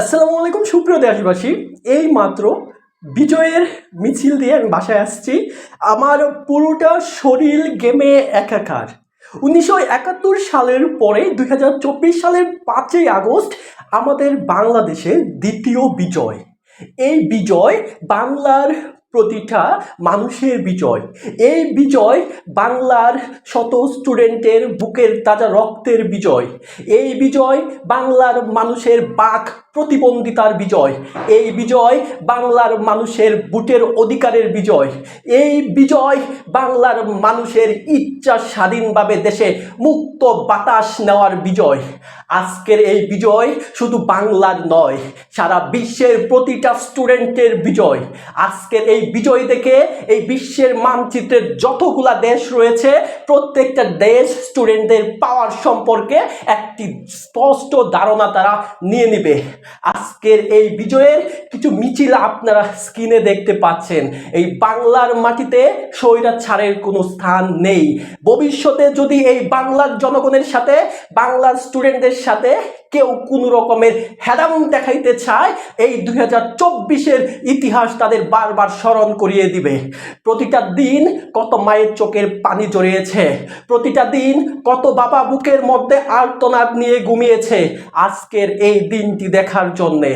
আসসালামু আলাইকুম, সুপ্রিয় দেশবাসী। এই মাত্র বিজয়ের মিছিল দিয়ে আমি বাসায় আসছি। আমার পুরোটা শরীর গেমে একাকার। উনিশশো একাত্তর সালের পরে দুই হাজার চব্বিশ সালের পাঁচই আগস্ট আমাদের বাংলাদেশে দ্বিতীয় বিজয়। এই বিজয় বাংলার প্রতিটা মানুষের বিজয়। এই বিজয় বাংলার শত স্টুডেন্টের বুকের তাজা রক্তের বিজয়। এই বিজয় বাংলার মানুষের বাক প্রতিবন্ধিতার বিজয়। এই বিজয় বাংলার মানুষের বুটের অধিকারের বিজয়। এই বিজয় বাংলার মানুষের ইচ্ছা স্বাধীনভাবে দেশে মুক্ত বাতাস নেওয়ার বিজয়। আজকের এই বিজয় শুধু বাংলার নয়, সারা বিশ্বের প্রতিটা স্টুডেন্টের বিজয়। আজকের এই বিজয় দেখে এই বিশ্বের মানচিত্রের যতগুলা দেশ রয়েছে, প্রত্যেকটা দেশ স্টুডেন্টদের পাওয়ার সম্পর্কে একটি স্পষ্ট ধারণা তারা নিয়ে নেবে। আজকের এই বিজয়ের কিছু মিছিল আপনারা স্ক্রিনে দেখতে পাচ্ছেন। এই বাংলার মাটিতে স্বৈরাচারের কোনো স্থান নেই। ভবিষ্যতে যদি এই বাংলার জনগণের সাথে, বাংলার স্টুডেন্টদের সাথে কেউ কোনো রকমের হ্যাদাম দেখাইতে চায়, এই দুই হাজার চব্বিশের ইতিহাস তাদের বারবার স্মরণ করিয়ে দিবে। প্রতিটা দিন কত মায়ের চোখের পানি জড়িয়েছে, প্রতিটা দিন কত বাবা বুকের মধ্যে আর্তনাদ নিয়ে ঘুমিয়েছে। আজকের এই দিনটি দেখার জন্যে,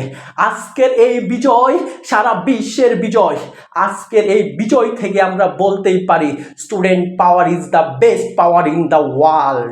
আজকের এই বিজয়, সারা বিশ্বের বিজয়, আজকের এই বিজয় থেকে আমরা বলতেই পারি student power is the best power in the world